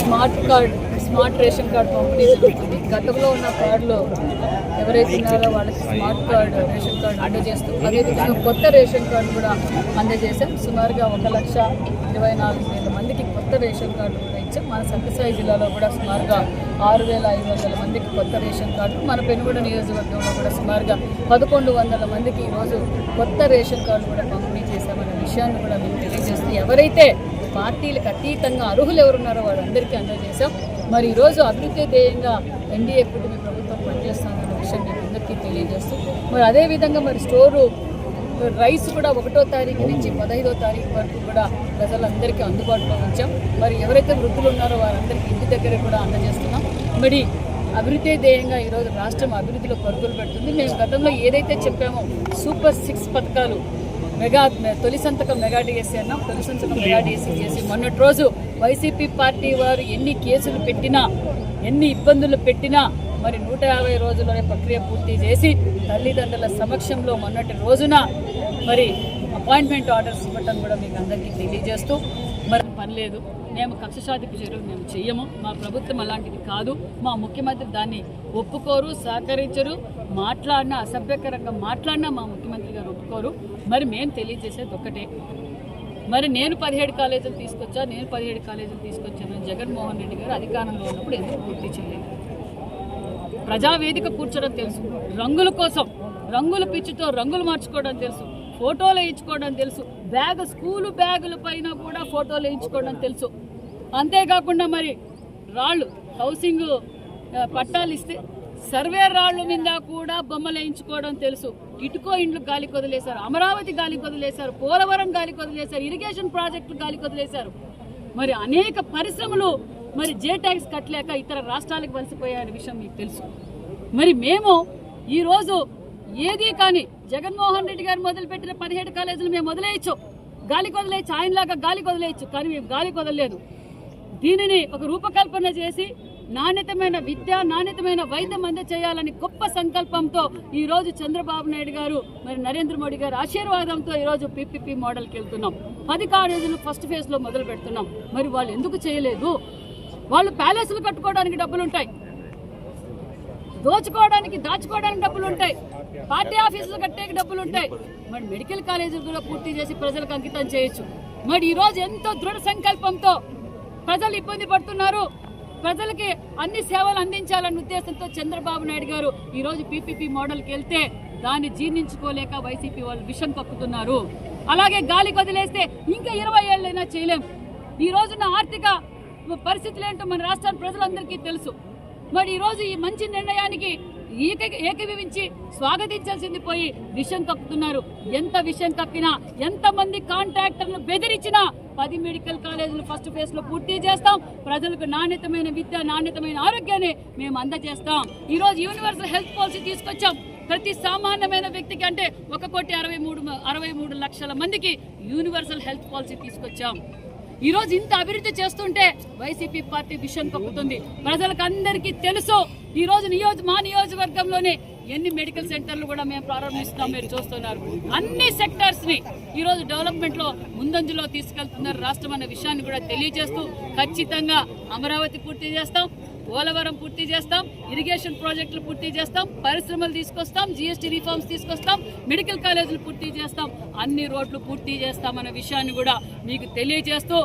Smart card smart ration card పంపిణీ జరుగుతుంది గతంలో ఉన్న కార్డులో ఎవరైతే ఉన్నారో వాళ్ళకి స్మార్ట్ కార్డ్ రేషన్ కార్డు అందజేస్తూ అదేవిధంగా కొత్త రేషన్ కార్డు కూడా అందజేశాం. సుమారుగా ఒక లక్ష ఇరవై నాలుగు వేల మందికి కొత్త రేషన్ కార్డు కూడా ఇచ్చాం. మన సత్యసాయి జిల్లాలో కూడా సుమారుగా ఆరు వేల ఐదు వందల మందికి కొత్త రేషన్ కార్డు మన పెనుగొండ నియోజకవర్గంలో కూడా సుమారుగా పదకొండు వందల మందికి ఈరోజు కొత్త రేషన్ కార్డు కూడా పంపిణీ చేశామనే విషయాన్ని కూడా మేము తెలియజేస్తూ ఎవరైతే పార్టీలకు అతీతంగా అర్హులు ఎవరున్నారో వాళ్ళందరికీ అందజేశాం. మరి ఈరోజు అభివృద్ధి ధ్యేయంగా ఎన్డీఏ కూటమి ప్రభుత్వం పనిచేస్తుందన్న విషయం నేను అందరికీ తెలియజేస్తూ మరి అదేవిధంగా మరి స్టోరు రైస్ కూడా ఒకటో తారీఖు నుంచి పదహైదో తారీఖు వరకు కూడా ప్రజలందరికీ అందుబాటులో ఉంచాం. మరి ఎవరైతే వృద్ధులు ఉన్నారో వారందరికీ ఇంటి దగ్గర కూడా అందజేస్తున్నాం. మరి అభివృద్ధి ధ్యేయంగా ఈరోజు రాష్ట్రం అభివృద్ధిలో పరుగులు పెడుతుంది. మేము గతంలో ఏదైతే చెప్పామో సూపర్ సిక్స్ పథకాలు మెగా తొలి సంతకం మెగా డిఎస్సీ అన్నాం. తొలి సంతకం మెగా డిఎస్సీ చేసి మొన్నటి రోజు వైసీపీ పార్టీ వారు ఎన్ని కేసులు పెట్టినా ఎన్ని ఇబ్బందులు పెట్టినా మరి నూట యాభై రోజుల్లోనే ప్రక్రియ పూర్తి చేసి తల్లిదండ్రుల సమక్షంలో మొన్నటి రోజున మరి అపాయింట్మెంట్ ఆర్డర్స్ ఇవ్వటం కూడా మీకు అందరికీ తెలియజేస్తూ మరి పనిలేదు మేము కక్ష సాధింపు చర్యలు మేము చెయ్యము. మా ప్రభుత్వం అలాంటిది కాదు. మా ముఖ్యమంత్రి దాన్ని ఒప్పుకోరు సహకరించరు. మాట్లాడినా అసభ్యకరంగా మాట్లాడినా మా ముఖ్యమంత్రి ఒప్పుకోరు మరి మేము తెలియజేసేది ఒక్కటే. మరి నేను పదిహేడు కాలేజీలు తీసుకొచ్చా నేను పదిహేడు కాలేజీలు తీసుకొచ్చాను జగన్మోహన్ రెడ్డి గారు అధికారంలో ఉన్నప్పుడు ఎందుకు పూర్తి చేయలేదు? ప్రజావేదిక కూర్చోడం తెలుసు. రంగుల కోసం రంగుల పిచ్చితో రంగులు మార్చుకోవడం తెలుసు. ఫోటోలు వేయించుకోవడం తెలుసు. బ్యాగ్ స్కూలు బ్యాగుల పైన కూడా ఫోటోలు వేయించుకోవడం తెలుసు. అంతేకాకుండా మరి రాళ్ళు హౌసింగ్ పట్టాలు ఇస్తే సర్వే రాళ్ళ మీద కూడా బొమ్మలు వేయించుకోవడం తెలుసు. ఇటుకో ఇండ్లు గాలి కొదిలేశారు అమరావతి గాలి కొదిలేశారు పోలవరం గాలి కొదిలేశారు ఇరిగేషన్ ప్రాజెక్టులు గాలి కొదిలేశారు. మరి అనేక పరిశ్రమలు మరి జే ట్యాక్స్ కట్టలేక ఇతర రాష్ట్రాలకు వలసిపోయారు విషయం మీకు తెలుసు. మరి మేము ఈరోజు ఏది కానీ జగన్మోహన్ రెడ్డి గారు మొదలుపెట్టిన పదిహేడు కాలేజీలు మేము వదిలేయచ్చు. గాలి కొదిలేయచ్చు ఆయనలాగా గాలి కొదిలేయచ్చు కానీ మేము గాలి కొదలలేదు. దీనిని ఒక రూపకల్పన చేసి నాణ్యతమైన విద్య నాణ్యతమైన వైద్యం అందచేయాలని గొప్ప సంకల్పంతో ఈ రోజు చంద్రబాబు నాయుడు గారు మరి నరేంద్ర మోడీ గారు ఆశీర్వాదంతో ఈరోజు రోజు పీపీపీ మోడల్కి వెళ్తున్నాం. పది కాలేజీలు ఫస్ట్ ఫేజ్లో మొదలు పెడుతున్నాం. మరి వాళ్ళు ఎందుకు చేయలేదు? వాళ్ళు ప్యాలెస్లు కట్టుకోవడానికి డబ్బులు ఉంటాయి. దోచుకోవడానికి దాచుకోవడానికి డబ్బులు ఉంటాయి. పార్టీ ఆఫీసులు కట్టేకి డబ్బులు ఉంటాయి. మరి మెడికల్ కాలేజీలు కూడా పూర్తి చేసి ప్రజలకు అంకితం చేయొచ్చు. మరి ఈరోజు ఎంతో దృఢ సంకల్పంతో ప్రజలు ఇబ్బంది పడుతున్నారు. ప్రజలకి అన్ని సేవలు అందించాలన్న ఉద్దేశంతో చంద్రబాబు నాయుడు గారు ఈరోజు పీపీపీ మోడల్కి వెళ్తే దాన్ని జీర్ణించుకోలేక వైసీపీ వాళ్ళు విషం కక్కుతున్నారు. అలాగే గాలి వదిలేస్తే ఇంకా ఇరవై ఏళ్ళైనా చేయలేం. ఈ రోజున ఆర్థిక పరిస్థితులు ఏంటో మన రాష్ట్ర ప్రజలందరికీ తెలుసు. మరి ఈరోజు ఈ మంచి నిర్ణయానికి ఏక ఏకీభవించి స్వాగతించాల్సింది పోయి విషం కప్పుతున్నారు ఎంత విషం కప్పినా ఎంతమంది కాంట్రాక్టర్ను కాంట్రాక్టర్లు బెదిరించినా పది మెడికల్ కాలేజీలు ఫస్ట్ ఫేజ్లో పూర్తి చేస్తాం. ప్రజలకు నాణ్యతమైన విద్య నాణ్యతమైన ఆరోగ్యాన్ని మేము అందజేస్తాం. ఈ రోజు యూనివర్సల్ హెల్త్ పాలసీ తీసుకొచ్చాం. ప్రతి సామాన్యమైన వ్యక్తికి అంటే ఒక కోటి అరవై మూడు అరవై మూడు లక్షల మందికి యూనివర్సల్ హెల్త్ పాలసీ తీసుకొచ్చాం. ఈ రోజు ఇంత అభివృద్ధి చేస్తుంటే వైసీపీ పార్టీ విషయం తప్పుతుంది ప్రజలకు అందరికీ తెలుసు ఈ రోజు నియోజ మా నియోజకవర్గంలోనే ఎన్ని మెడికల్ సెంటర్లు కూడా మేము ప్రారంభిస్తాం మీరు చూస్తున్నారు. అన్ని సెక్టర్స్ ఈరోజు ఈ రోజు ముందంజలో తీసుకెళ్తున్నారు రాష్ట్రం అనే విషయాన్ని కూడా తెలియజేస్తూ ఖచ్చితంగా అమరావతి పూర్తి చేస్తాం. పోలవరం పూర్తి చేస్తాం ఇరిగేషన్ ప్రాజెక్టులు పూర్తి చేస్తాం పరిశ్రమలు తీసుకొస్తాం జిఎస్టీ రిఫార్మ్స్ తీసుకొస్తాం మెడికల్ కాలేజీలు పూర్తి చేస్తాం అన్ని రోడ్లు పూర్తి చేస్తామన్న విషయాన్ని కూడా మీకు తెలియజేస్తూ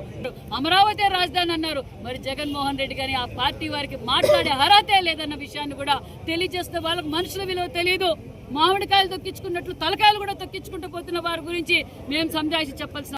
అమరావతి రాజధాని అన్నారు. మరి జగన్మోహన్ రెడ్డి గారి ఆ పార్టీ వారికి మాట్లాడే అర్హతే లేదన్న విషయాన్ని కూడా తెలియజేస్తే వాళ్ళకి మనుషుల విలువ తెలియదు మామిడికాయలు తొక్కించుకున్నట్లు తలకాయలు కూడా తొక్కించుకుంటూ పోతున్న వారి గురించి మేము సంజాయిషి చెప్పాల్సిన